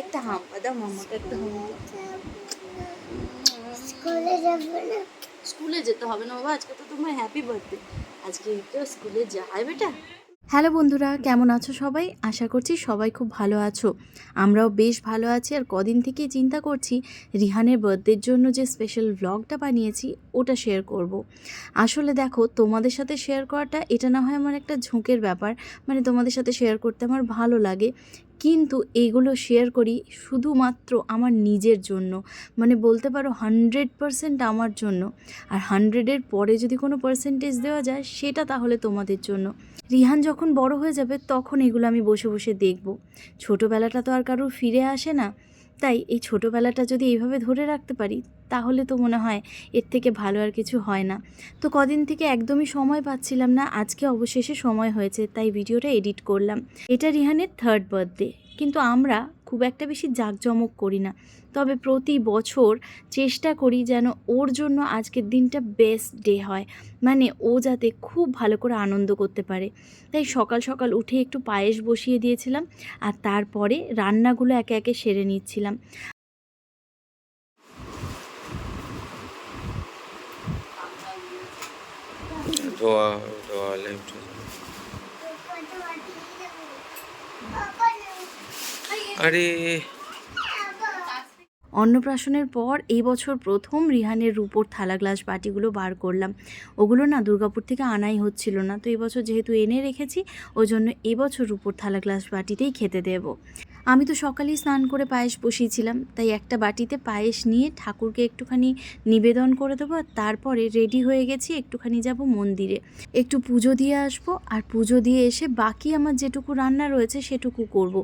একটা হাম্পা দাও মামাকে একটা হাম্পা স্কুলে যাব না। স্কুলে যেতে হবে না বাবা আজকে তো তোমার হ্যাপি বার্থডে আজকে তো স্কুলে যায় বেটা। হ্যালো বন্ধুরা, কেমন আছো সবাই? আশা করছি সবাই খুব ভালো আছো। আমরাও বেশ ভালো আছি। আর কদিন থেকে চিন্তা করছি রিহানের বার্থডের জন্য যে স্পেশাল ব্লগটা বানিয়েছি, ওটা শেয়ার করব। আসলে দেখো, তোমাদের সাথে শেয়ার করাটা এটা না হয় আমার একটা ঝোঁকের ব্যাপার। মানে তোমাদের সাথে শেয়ার করতে আমার ভালো লাগে। কিন্তু এগুলো শেয়ার করি শুধুমাত্র আমার নিজের জন্য। মানে বলতে পারো হান্ড্রেড পারসেন্ট আমার জন্য। আর হান্ড্রেডের পরে যদি কোনো পার্সেন্টেজ দেওয়া যায়, সেটা তাহলে তোমাদের জন্য। রিহান যখন বড় হয়ে যাবে, তখন এগুলো আমি বসে বসে দেখব। ছোটোবেলাটা তো আর কারোর ফিরে আসে না। তাই এই ছোটোবেলাটা যদি এইভাবে ধরে রাখতে পারি, তাহলে তো মনে হয় এর থেকে ভালো আর কিছু হয় না। তো কদিন থেকে একদমই সময় পাচ্ছিলাম না, আজকে অবশেষে সময় হয়েছে, তাই ভিডিওটা এডিট করলাম। এটা রিহানের থার্ড বার্থডে কিন্তু আমরা খুব একটা বেশি জাঁকজমক করি না। তবে প্রতি বছর চেষ্টা করি যেন ওর জন্য আজকের দিনটা বেস্ট ডে হয়। মানে ও যাতে খুব ভালো করে আনন্দ করতে পারে। তাই সকাল সকাল উঠে একটু পায়েস বসিয়ে দিয়েছিলাম আর তারপরে রান্নাগুলো একে একে সেরে নিচ্ছিলাম। ধোয়া ধোয়া আরে। অন্নপ্রাশনের পর এই বছর প্রথম রিহানের রূপোর থালা গ্লাস বাটিগুলো বার করলাম। ওগুলো না দুর্গাপুর থেকে আনাই হচ্ছিল না। তো এবছর যেহেতু এনে রেখেছি, ওই জন্য এবছর রূপোর থালা গ্লাস বাটিতেই খেতে দেব। আমি তো সকালেই স্নান করে পায়েস বসিয়েছিলাম, তাই একটা বাটিতে পায়েস নিয়ে ঠাকুরকে একটুখানি নিবেদন করে দেবো আর তারপরে রেডি হয়ে গেছি, একটুখানি যাব মন্দিরে। একটু পুজো দিয়ে আসব আর পুজো দিয়ে এসে বাকি আমার যেটুকু রান্না রয়েছে সেটুকু করব।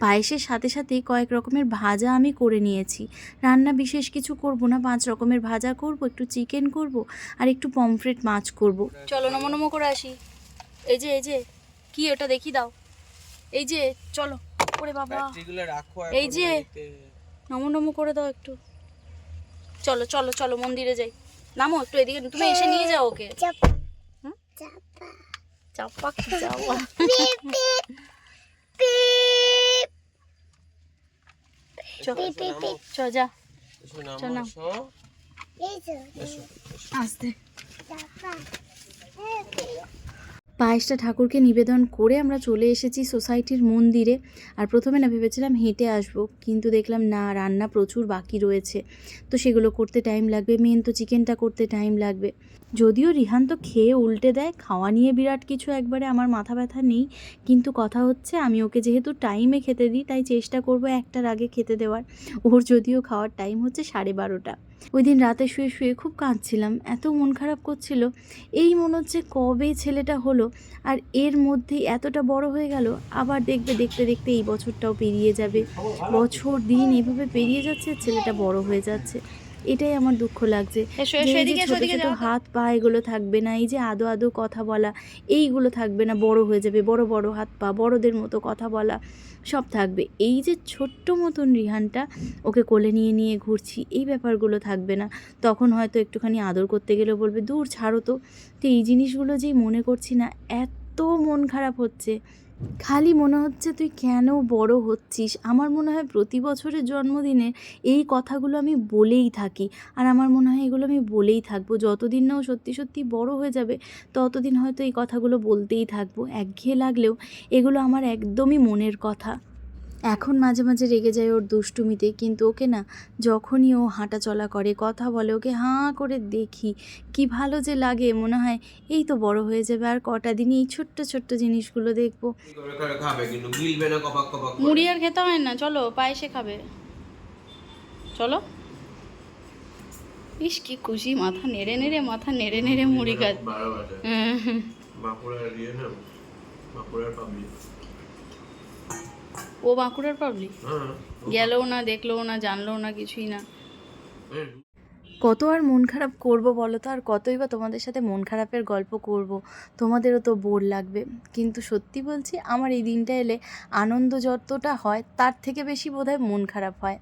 পায়েসের সাথে সাথে কয়েক রকমের ভাজা আমি করে নিয়েছি। রান্না বিশেষ কিছু করব না, পাঁচ রকমের ভাজা করব, একটু চিকেন করব আর একটু পমফ্রেট মাছ করব। চলো নমো নমো করে আসি। এই যে এই যে, কি ওটা দেখি দাও। এই যে, চলো। ওরে বাবা। রাখো এই যে। নমো নমো করে দাও একটু। চলো চলো চলো মন্দিরে যাই। নামো একটু এদিকে তুমি এসে নিয়ে যাও ওকে। চাপা হুম? চাপা চাপা। কি পিপ চ চ যা। এসো নামো। আসতে। চাপা। পায়েসটা ঠাকুরকে নিবেদন করে আমরা চলে এসেছি সোসাইটির মন্দিরে। আর প্রথমে না ভেবেছিলাম হেঁটে আসব, কিন্তু দেখলাম না, রান্না প্রচুর বাকি রয়েছে। তো সেগুলো করতে টাইম লাগবে মেন তো চিকেনটা করতে টাইম লাগবে। যদিও রিহান তো খেয়ে উল্টে দেয়, খাওয়া নিয়ে বিরাট কিছু একবারে আমার মাথা ব্যথা নেই। কিন্তু কথা হচ্ছে, আমি ওকে যেহেতু টাইমে খেতে দিই, তাই চেষ্টা করব একটার আগে খেতে দেওয়ার। ওর যদিও খাওয়ার টাইম হচ্ছে সাড়ে বারোটা। ওই দিন রাতে শুয়ে শুয়ে খুব কাঁদছিলাম, এত মন খারাপ করছিল। এই মনে হচ্ছে কবে ছেলেটা হলো আর এর মধ্যেই এতটা বড় হয়ে গেল, আবার দেখবে দেখতে দেখতে এই বছরটাও পেরিয়ে যাবে। বছর দিন এভাবে পেরিয়ে যাচ্ছে, ছেলেটা বড় হয়ে যাচ্ছে। এটাই আমার দুঃখ লাগছে। ছোট এদিকে ছোট হাত পা এগুলো থাকবে না এই যে আদো আদো কথা বলা এইগুলো থাকবে না বড় হয়ে যাবে বড় বড় হাত পা বড়দের মতো কথা বলা সব থাকবে। এই যে ছোট্ট মতন রিহানটা ওকে কোলে নিয়ে নিয়ে ঘুরছি এই ব্যাপারগুলো থাকবে না। তখন হয়তো একটুখানি আদর করতে গেলেও বলবে দূর ছাড়ো তো। তো এই জিনিসগুলো যেই মনে করছি না এত মন খারাপ হচ্ছে। খালি মনে হচ্ছে তুই কেন বড় হচ্ছিস? আমার মনে হয় প্রতি বছরের জন্মদিনে এই কথাগুলো আমি বলেই থাকি। আর আমার মনে হয় এগুলো আমি বলেই থাকব। যতদিন না ও সত্যি সত্যি বড় হয়ে যাবে, ততদিন হয়তো এই কথাগুলো বলতেই থাকব। একঘেয়ে লাগলেও এগুলো আমার একদমই মনের কথা। এখন মাঝে মাঝে রেগে যায় ওর দুষ্টুমিতে কিন্তু ওকে না যখনই ও হাঁটা চলা করে কথা বলে ওকে হাঁ করে দেখি। কি ভালো যে লাগে মনে হয় এই তো বড় হয়ে যাবে আর কটা দিনই এই ছোট্ট ছোট্ট জিনিসগুলো দেখব। মুড়ি আর খেতে হয় না চলো পায়েসে খাবে। চলো। ইস কি খুশি মাথা নেড়ে নেড়ে মাথা নেড়ে নেড়ে মুড়ি খাচ্ছে। হুম। বাঁকুড়ার ইয়ে না বাঁকুড়ার পাবলিক ও বাঁকুড়ার পাবলিক গেলও না দেখলেও না জানলেও না কিছুই না। হ্যাঁ। কত আর মন খারাপ করব বলো তো? আর কতই বা তোমাদের সাথে মন খারাপের গল্প করব? তোমাদেরও তো বোর লাগবে। কিন্তু সত্যি বলছি আমার এই দিনটা এলে আনন্দ যতটা হয় তার থেকে বেশি বোধহয় মন খারাপ হয়।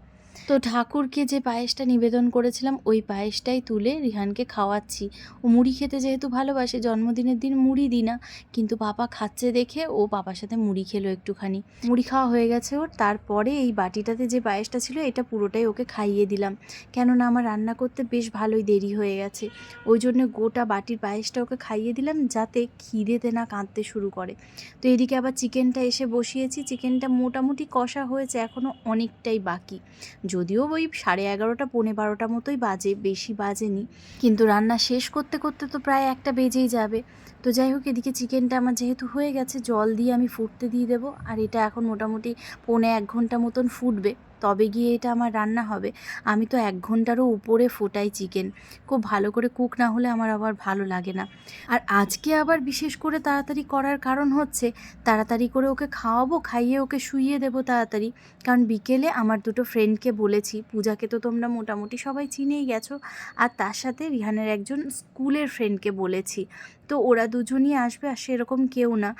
তো ঠাকুরকে যে পায়েসটা নিবেদন করেছিলাম, ওই পায়েসটাই তুলে রিহানকে খাওয়াচ্ছি। ও মুড়ি খেতে যেহেতু ভালোবাসে, জন্মদিনের দিন মুড়ি দিই না, কিন্তু পাপা খাচ্ছে দেখে ও পাপার সাথে মুড়ি খেলো একটুখানি। মুড়ি খাওয়া হয়ে গেছে ওর, তারপরে এই বাটিটাতে যে পায়েসটা ছিল, এটা পুরোটাই ওকে খাইয়ে দিলাম। কেননা আমার রান্না করতে বেশ ভালোই দেরি হয়ে গেছে। ওই জন্য গোটা বাটির পায়েসটা ওকে খাইয়ে দিলাম, যাতে খিদেতে না কাঁদতে শুরু করে। তো এদিকে আবার চিকেনটা এসে বসিয়েছি। চিকেনটা মোটামুটি কষা হয়েছে এখনও অনেকটাই বাকি। যদিও ওই সাড়ে এগারোটা, পৌনে বারোটা মতোই বাজে, বেশি বাজেনি। কিন্তু রান্না শেষ করতে করতে তো প্রায় একটা বেজেই যাবে। তো যাই হোক, এদিকে চিকেনটা আমার যেহেতু হয়ে গেছে, জল দিয়ে আমি ফুটতে দিয়ে দেবো। আর এটা এখন মোটামুটি পৌনে এক ঘণ্টা মতন ফুটবে। তবে গিয়ে এটা আমার রান্না হবে। আমি তো এক ঘন্টারও উপরে ফোটাই চিকেন খুব ভালো করে কুক না হলে আমার আবার ভালো লাগে না। আর আজকে আবার বিশেষ করে তাড়াতাড়ি করার কারণ হচ্ছে, তাড়াতাড়ি করে ওকে খাওয়াবো, খাইয়ে ওকে শুইয়ে দেবো তাড়াতাড়ি। কারণ বিকেলে আমার দুটো ফ্রেন্ডকে বলেছি, পূজাকে তো তোমরা মোটামুটি সবাই চিনেই গেছো। আর তার সাথে রিহানের একজন স্কুলের ফ্রেন্ডকে বলেছি। তো ওরা দুজনই আসবে, আর সেরকম কেউ না।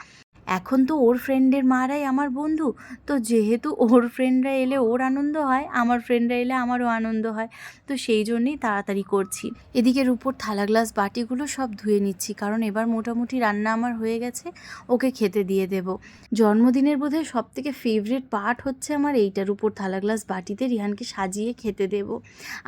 এখন তো ওর ফ্রেন্ডের মারাই আমার বন্ধু। তো যেহেতু ওর ফ্রেন্ডরা এলে ওর আনন্দ হয়, আমার ফ্রেন্ডরা এলে আমারও আনন্দ হয়। তো সেই জন্যেই তাড়াতাড়ি করছি। এদিকের উপর থালা গ্লাস বাটিগুলো সব ধুয়ে নিচ্ছি, কারণ এবার মোটামুটি রান্না আমার হয়ে গেছে, ওকে খেতে দিয়ে দেব। জন্মদিনের বোধহয় সব থেকে ফেভারিট পার্ট হচ্ছে আমার এইটার উপর থালা গ্লাস বাটিতে রিহানকে সাজিয়ে খেতে দেব।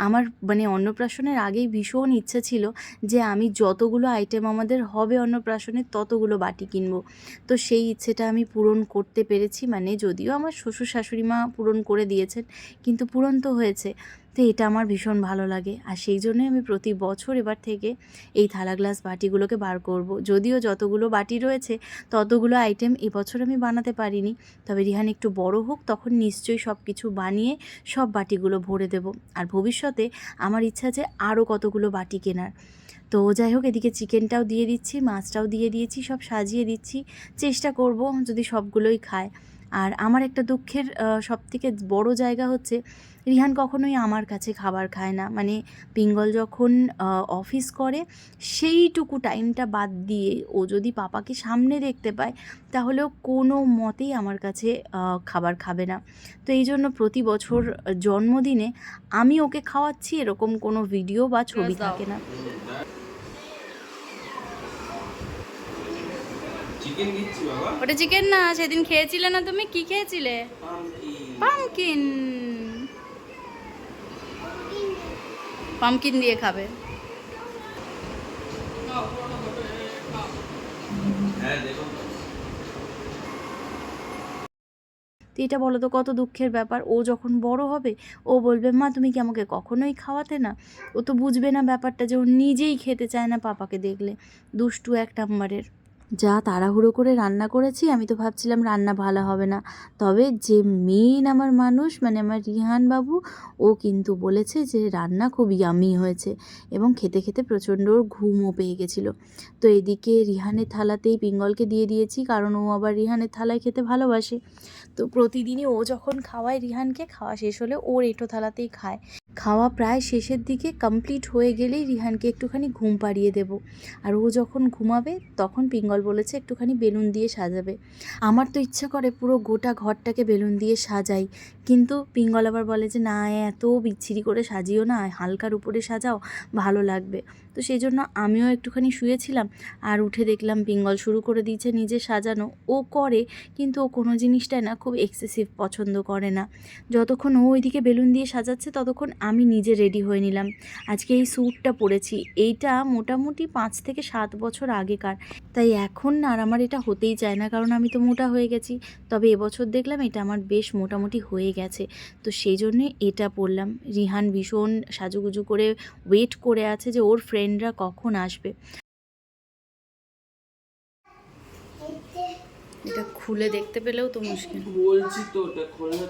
আমার মানে অন্নপ্রাশনের আগেই ভীষণ ইচ্ছা ছিল যে আমি যতগুলো আইটেম আমাদের হবে অন্নপ্রাশনের ততগুলো বাটি কিনবো। তো সেই ইচ্ছেটা আমি পূরণ করতে পেরেছি। মানে যদিও আমার শ্বশুর শাশুড়ি মা পূরণ করে দিয়েছেন, কিন্তু পূরণ তো হয়েছে। তো এটা আমার ভীষণ ভালো লাগে। আর সেই জন্যই আমি প্রতি বছর এবার থেকে এই থালা গ্লাস বাটিগুলোকে বার করব। যদিও যতগুলো বাটি রয়েছে, ততগুলো আইটেম এবছর আমি বানাতে পারিনি। তবে রিহান একটু বড় হোক, তখন নিশ্চয়ই সব কিছু বানিয়ে সব বাটিগুলো ভরে দেব। আর ভবিষ্যতে আমার ইচ্ছা আছে আরও কতগুলো বাটি কেনার। তো যাই হোক, এদিকে চিকেনটাও দিয়ে দিচ্ছি, মাছটাও দিয়ে দিয়েছি, সব সাজিয়ে দিচ্ছি। চেষ্টা করব যদি সবগুলোই খায়। আর আমার একটা দুঃখের সব থেকে বড় জায়গা হচ্ছে রিহান কখনোই আমার কাছে খাবার খায় না। মানে পিঙ্গল যখন অফিস করে সেইটুকু টাইমটা বাদ দিয়ে ও যদি পাপাকে সামনে দেখতে পায় তাহলেও কোনো মতেই আমার কাছে খাবার খাবে না। তো এই জন্য প্রতি বছর জন্মদিনে আমি ওকে খাওয়াচ্ছি এরকম কোনো ভিডিও বা ছবি। থাকে না। চিকেন দিচ্ছি বাবা। ওটা চিকেন না সেদিন খেয়েছিলে না তুমি? কি খেয়েছিলে? পামকিন পামকিন দিয়ে খাবে। হ্যাঁ দেখো। তো এটা বলো তো কত দুঃখের ব্যাপার। ও যখন বড় হবে ও বলবে মা তুমি কি আমাকে কখনোই খাওয়াতে না? ও তো বুঝবে না ব্যাপারটা যে ও নিজেই খেতে চায় না পাপাকে দেখলে। দুষ্টু এক নাম্বারের। যা তাড়াহুড়ো করে রান্না করেছি, আমি তো ভাবছিলাম রান্না ভালো হবে না। তবে যে মেন আমার মানুষ মানে আমার রিহান বাবু, ও কিন্তু বলেছে যে রান্না খুব ইয়ামি হয়েছে এবং খেতে খেতে প্রচণ্ড ওর ঘুমও পেয়ে গেছিল। তো এদিকে রিহানের থালাতেই পিঙ্গলকে দিয়ে দিয়েছি, কারণ ও আবার রিহানের থালায় খেতে ভালোবাসে। তো প্রতিদিনই ও যখন খাওয়ায় রিহানকে, খাওয়া শেষ হলে ওর এঁটো থালাতেই খায়। খাওয়া প্রায় শেষের দিকে কমপ্লিট হয়ে গেলেই রিহানকে একটুখানি ঘুম পাড়িয়ে দেব। আর ও যখন ঘুমাবে, তখন পিঙ্গল বলেছে একটুখানি বেলুন দিয়ে সাজাবে। আমার তো ইচ্ছা করে পুরো গোটা ঘরটাকে বেলুন দিয়ে সাজাই। কিন্তু পিঙ্গল আবার বলে যে, না, এত বিচ্ছিরি করে সাজিও না, হালকার উপরে সাজাও, ভালো লাগবে। তো সেই জন্য আমিও একটুখানি শুয়েছিলাম আর উঠে দেখলাম পিঙ্গল শুরু করে দিয়েছে নিজে সাজানো। ও করে, কিন্তু ও কোনো জিনিসটাই না খুব এক্সেসিভ পছন্দ করে না। যতক্ষণ ও ওইদিকে বেলুন দিয়ে সাজাচ্ছে, ততক্ষণ আমি নিজে রেডি হয়ে নিলাম। আজকে এই স্যুটটা পরেছি। এইটা মোটামুটি পাঁচ থেকে সাত বছর আগেকার। তাই এখন না আর আমার এটা হতেই চায় না, কারণ আমি তো মোটা হয়ে গেছি। তবে এবছর দেখলাম এটা আমার বেশ মোটামুটি হয়ে গেছে। তো সেই জন্যে এটা পরলাম। রিহান ভীষণ সাজুগুজু করে ওয়েট করে আছে যে ওর ফ্রেন্ডরা কখন আসবে? এটা খুলে দেখতে পেলেও তো মুশকিল। বলছি তো খোলা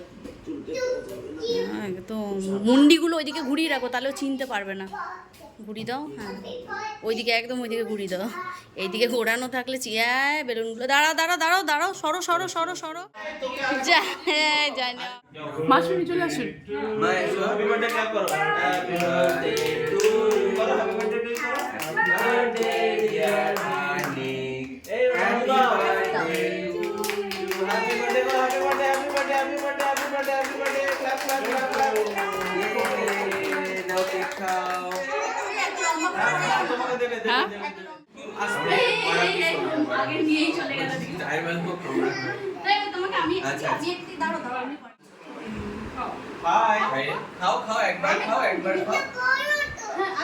হ্যাঁ একদম। মুন্ডিগুলো ওইদিকে ঘুরিয়ে রাখো তাহলেও চিনতে পারবে না। ঘুরি দাও হ্যাঁ। ওইদিকে একদম ওইদিকে ঘুরি দাও। এইদিকে ঘোরানো থাকলে চিয়ায় বেলুনগুলো। দাঁড়াও দাঁড়াও দাঁড়াও দাঁড়াও সরো সরো সরো সরো। যা হ্যাঁ, মাসুরি চলে আসুন। Happy birthday dear Manik happy birthday to happy birthday করো happy birthday happy birthday happy birthday happy birthday happy birthday clap clap clap clap নাও কেক খাও খাও খাও একবার খাও একবার খাও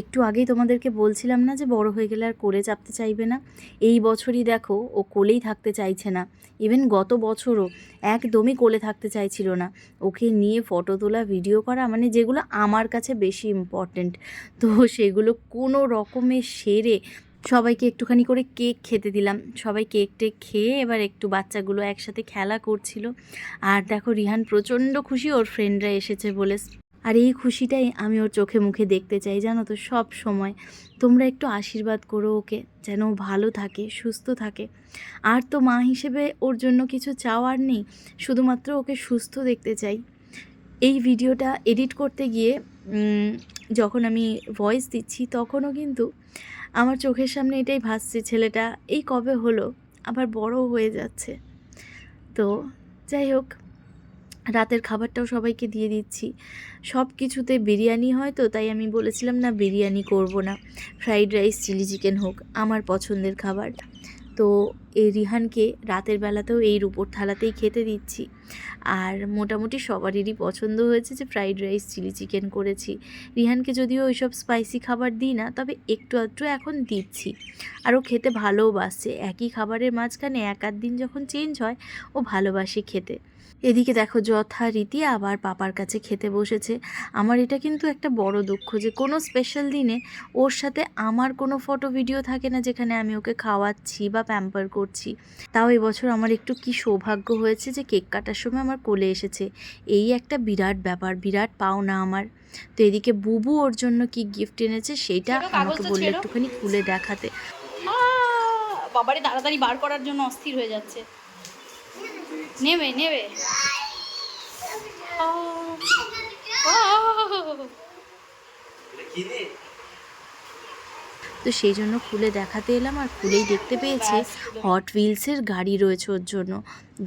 একটু আগেই তোমাদেরকে বলছিলাম না যে বড় হয়ে গেলে আর কোলে চাপতে চাইবে না? এই বছরই দেখো ও কোলেই থাকতে চাইছে না। ইভেন গত বছরও একদমই কোলে থাকতে চাইছিল না। ওকে নিয়ে ফটো তোলা ভিডিও করা মানে যেগুলো আমার কাছে বেশি ইম্পর্ট্যান্ট তো সেগুলো কোনো রকমে সেরে সবাইকে একটুখানি করে কেক খেতে দিলাম। সবাই কেক টেক খেয়ে এবার একটু বাচ্চাগুলো একসাথে খেলা করছিল। আর দেখো রিহান প্রচণ্ড খুশি ওর ফ্রেন্ডরা এসেছে বলে। আর এই খুশিটাই আমি ওর চোখে মুখে দেখতে চাই, জানো তো, সব সময়। তোমরা একটু আশীর্বাদ করো ওকে, যেন ভালো থাকে, সুস্থ থাকে। আর তো মা হিসেবে ওর জন্য কিছু চাওয়ার নেই, শুধুমাত্র ওকে সুস্থ দেখতে চাই। এই ভিডিওটা এডিট করতে গিয়ে যখন আমি ভয়েস দিচ্ছি, তখনও কিন্তু আমার চোখের সামনে এটাই ভাসছে, ছেলেটা, এই কবে হলো? আবার বড় হয়ে যাচ্ছে। তো, যাই হোক রাতের খাবারটাও সবাইকে দিয়ে দিচ্ছি। সব কিছুতে বিরিয়ানি হয় তো, তাই আমি বলেছিলাম না বিরিয়ানি করব না। ফ্রাইড রাইস, চিলি চিকেন হোক, আমার পছন্দের খাবার। তো এই রিহানকে রাতের বেলাতেও এই রূপোর থালাতেই খেতে দিচ্ছি। আর মোটামুটি সবারই পছন্দ হয়েছে যে ফ্রাইড রাইস, চিলি চিকেন করেছি। রিহানকে যদিও ওইসব স্পাইসি খাবার দিই না, তবে একটু আধটু এখন দিচ্ছি। আর ও খেতে ভালোবাসছে একই খাবারের মাঝখানে এক আধ দিন যখন চেঞ্জ হয়, ও ভালোবাসে খেতে। এদিকে দেখো যথারীতি আবার পাপার কাছে খেতে বসেছে। আমার এটা কিন্তু একটা বড় দুঃখ যে কোনো স্পেশাল দিনে ওর সাথে আমার কোনো ফটো ভিডিও থাকে না যেখানে আমি ওকে খাওয়াচ্ছি বা প্যাম্পার করছি। তাও এবছর আমার একটু কি সৌভাগ্য হয়েছে যে কেক কাটার সময় আমার কোলে এসেছে। এই একটা বিরাট ব্যাপার বিরাট পাওনা আমার। তো এদিকে বুবু ওর জন্য কি গিফট এনেছে সেটা আমাকে বললে একটুখানি খুলে দেখাতে। বাবারে তাড়াতাড়ি বার করার জন্য অস্থির হয়ে যাচ্ছে। নেবে নেবে আহ, আহ। তো সেই জন্য খুলে দেখাতে এলাম আর খুলেই দেখতে পেয়েছে হট হুইলসের গাড়ি রয়েছে ওর জন্য,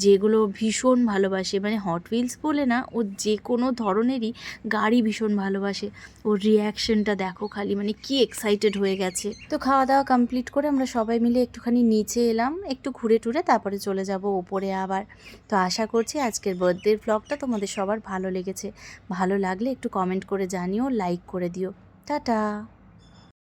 যেগুলো ভীষণ ভালোবাসে। মানে হট হুইলস বলে না, ও যে কোনো ধরনেরই গাড়ি ভীষণ ভালোবাসে। ওর রিয়াকশনটা দেখো খালি মানে কি এক্সাইটেড হয়ে গেছে। তো খাওয়া দাওয়া কমপ্লিট করে আমরা সবাই মিলে একটুখানি নিচে এলাম, একটু ঘুরে টুরে তারপরে চলে যাব ওপরে আবার। তো আশা করছি আজকের বার্থডের ব্লগটা তোমাদের সবার ভালো লেগেছে। ভালো লাগলে একটু কমেন্ট করে জানিও লাইক করে দিও। টাটা!